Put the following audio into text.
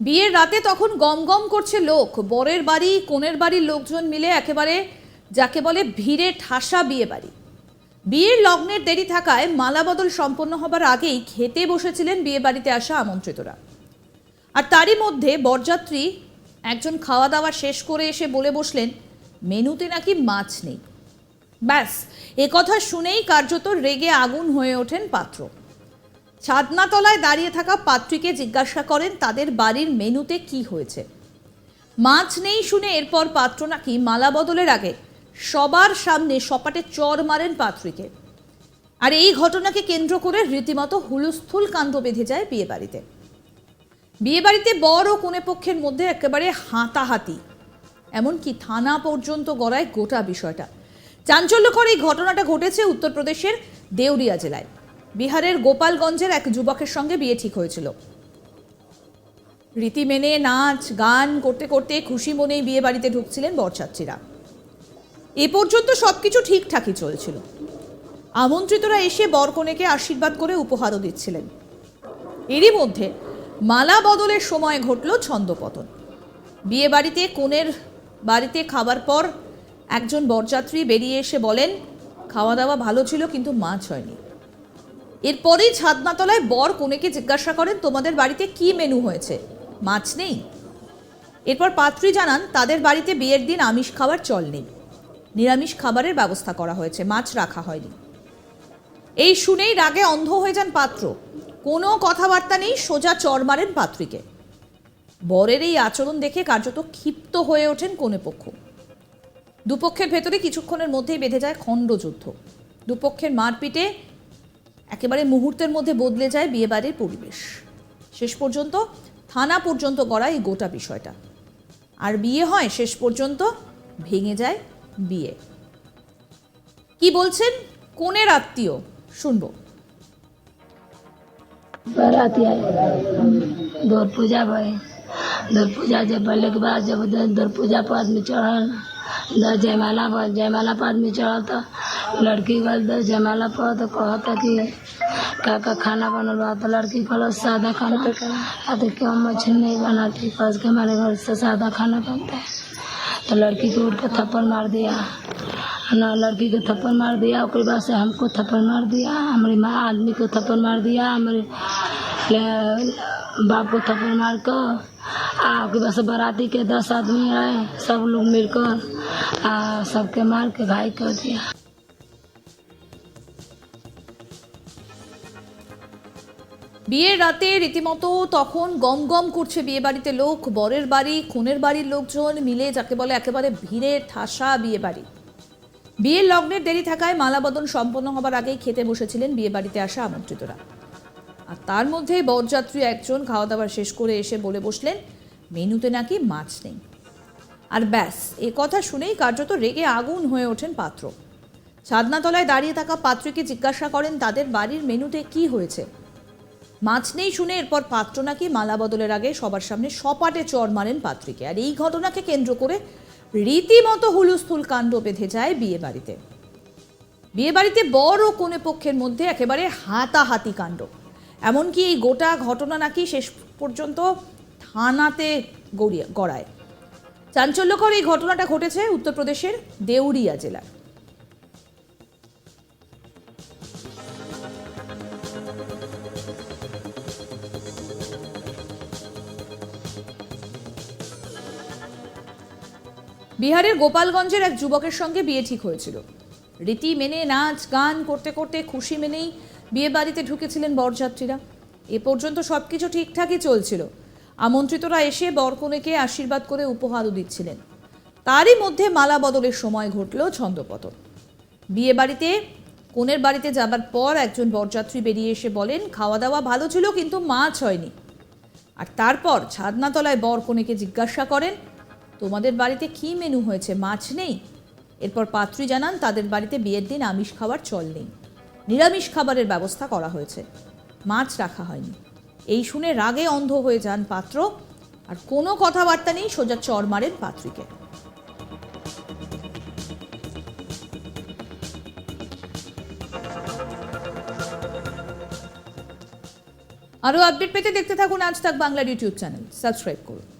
বিয়ের রাতে তখন গম গম করছে লোক। বরের বাড়ি কোণের বাড়ির লোকজন মিলে একেবারে যাকে বলে ভিড়ে ঠাসা বিয়ে বাড়ি। বিয়ের লগ্নের দেরি থাকায় মালাবদল সম্পন্ন হবার আগেই খেতে বসেছিলেন বিয়ে বাড়িতে আসা আমন্ত্রিতরা। আর তারই মধ্যে বরযাত্রী একজন খাওয়া দাওয়া শেষ করে এসে বলে বসলেন, মেনুতে নাকি মাছ নেই। ব্যাস কথা শুনেই কার্যত রেগে আগুন হয়ে ওঠেন পাত্র। ছাদনাতলায় দাঁড়িয়ে থাকা পাত্রীকে জিজ্ঞাসা করেন, তাদের বাড়ির মেনুতে কি হয়েছে? মাছ নেই শুনে এরপর পাত্র নাকি মালা বদলের আগে সবার সামনে সপাটে চর মারেন পাত্রীকে। আর এই ঘটনাকে কেন্দ্র করে রীতিমতো হুলস্থুল কাণ্ড বেঁধে যায় বিয়ে বাড়িতে বিয়ে বাড়িতে বর ও কনে পক্ষের মধ্যে একেবারে হাতাহাতি। এমনকি থানা পর্যন্ত গড়ায় গোটা বিষয়টা। চাঞ্চল্যকর এই ঘটনাটা ঘটেছে উত্তরপ্রদেশের দেউরিয়া জেলায়। বিহারের গোপালগঞ্জের এক যুবকের সঙ্গে বিয়ে ঠিক হয়েছিল। রীতি মেনে নাচ, গান করতে করতে খুশি মনেই বিয়ে বাড়িতে ঢুকছিলেন বরযাত্রীরা। এ পর্যন্ত সবকিছু ঠিকঠাকই চলছিল। আমন্ত্রিতরা এসে বরকনেকে আশীর্বাদ করে উপহারও দিচ্ছিলেন। এরই মধ্যে মালা বদলের সময় ঘটল ছন্দপতন। বিয়ে বাড়িতে কনের বাড়িতে খাবার পর একজন বরযাত্রী বেরিয়ে এসে বলেন, খাওয়া দাওয়া ভালো ছিল কিন্তু মাছ হয়নি। এরপরেই ছাদনাতলায় বর কনেকে জিজ্ঞাসা করেন, তোমাদের বাড়িতে কি মেনু হয়েছে? মাছ নেই। এরপর পাত্রী জানান, তাদের বাড়িতে বিয়ের দিন আমিষ খাবার চল নেই। নিরামিষ খাবারের ব্যবস্থা করা হয়েছে, মাছ রাখা হয়নি। এই শুনেই রাগে অন্ধ হয়ে যান পাত্র। কোনো কথাবার্তা নেই, সোজা চর মারেন পাত্রীকে। বরের এই আচরণ দেখে কার্যত ক্ষিপ্ত হয়ে ওঠেন কোনে পক্ষ। দুপক্ষের ভেতরে কিছুক্ষণের মধ্যেই বেঁধে যায় খণ্ডযুদ্ধ দুপক্ষের মারপিটে একেবারে মুহূর্তের মধ্যে বদলে যায় বিয়েবাড়ির পরিবেশ শেষ পর্যন্ত থানা পর্যন্ত গড়ায় এই গোটা বিষয়টা আর বিয়ে হয় শেষ পর্যন্ত ভেঙে যায় বিয়ে কি বলছেন কোনের আত্মীয় শুনবো बाराती आए दौर पूजा भई दौर पूजा जब भरने के बाद जब उधर दौर पूजा पर आदमी चढ़ल उधर जयमाला पर जयमाला पर आदमी चढ़ल तो लड़की गल दर जयमाला पर तो कहता कि का का खाना बनल बा तो लड़की कहल, सादा खाना। आ तो क्यों मछली नहीं बनाती? कस के हमारे घर से सादा खाना बनता है। तो लड़की को उठ के थप्पड़ मार दिया। ना, लड़की को थप्पड़ मार दिया उसके बाद से हमको थप्पड़ मार दिया। हमारी माँ आदमी को थप्पड़ मार दिया, हमारे बाप को थप्पड़ मार कर आ उसके बाद से बाराती के दस आदमी आए, सब लोग मिलकर, आ सबके मार के घायल कर दिया। বিয়ের রাতে রীতিমতো তখন গম গম করছে বিয়ে বাড়িতে লোক, বরের বাড়ি, খুনের বাড়ির লোকজন মিলে যাকে বলে একেবারে ভিড়ে ঠাসা বিয়ে বাড়ি বিয়ের লগ্নের দেরি থাকায় মালাবদন সম্পন্ন হবার আগেই খেতে বসেছিলেন বিয়ে বাড়িতে আসা আমন্ত্রিতরা। আর তার মধ্যে বরযাত্রী একজন খাওয়া দাওয়া শেষ করে এসে বলে বসলেন, মেনুতে নাকি মাছ নেই। আর ব্যাস, এ কথা শুনেই কার্যত রেগে আগুন হয়ে ওঠেন পাত্র। ছাদনাতলায় দাঁড়িয়ে থাকা পাত্রীকে জিজ্ঞাসা করেন, তাদের বাড়ির মেনুতে কি হয়েছে? মাছ নেই শুনে এরপর পাত্র নাকি মালা বদলের আগে সবার সামনে সপাটে চর মারেন পাত্রীকে। আর এই ঘটনাকে কেন্দ্র করে রীতিমতো হুলুস্থুল কাণ্ড বেঁধে যায় বিয়ে বাড়িতে বিয়ে বাড়িতে বর ও কনে পক্ষের মধ্যে একেবারে হাতাহাতি কাণ্ড। এমনকি এই গোটা ঘটনা নাকি শেষ পর্যন্ত থানাতে গড়িয়ে গড়ায়। চাঞ্চল্যকর এই ঘটনাটা ঘটেছে উত্তরপ্রদেশের দেউরিয়া জেলার বিহারের গোপালগঞ্জের এক যুবকের সঙ্গে বিয়ে ঠিক হয়েছিল। রীতি মেনে নাচ, গান করতে করতে খুশি মেনেই বিয়ে বাড়িতে ঢুকেছিলেন বরযাত্রীরা। এ পর্যন্ত সব কিছু ঠিকঠাকই চলছিল। আমন্ত্রিতরা এসে বরকনেকে আশীর্বাদ করে উপহারও দিচ্ছিলেন। তারই মধ্যে মালা বদলের সময় ঘটল ছন্দপতন। বিয়ে বাড়িতে, কনের বাড়িতে যাবার পর একজন বরযাত্রী বেরিয়ে এসে বলেন খাওয়া দাওয়া ভালো ছিল, কিন্তু মাছ হয়নি। আর তারপর ছাদনাতলায় বর কনেকে জিজ্ঞাসা করেন তোমাদের বাড়িতে কি মেনু হয়েছে? মাছ নেই। এরপর পাত্রী জানান, তাদের বাড়িতে বিয়ের দিন আমিষ খাবার চল নেই। নিরামিষ খাবারের ব্যবস্থা করা হয়েছে। মাছ রাখা হয়নি। এই শুনে রাগে অন্ধ হয়ে যান পাত্র। আর কোনো কথাবার্তা নেই সোজা চর মারেন পাত্রীকে। আরও আপডেট পেতে দেখতে থাকুন আজ তাক বাংলার ইউটিউব চ্যানেল সাবস্ক্রাইব করুন।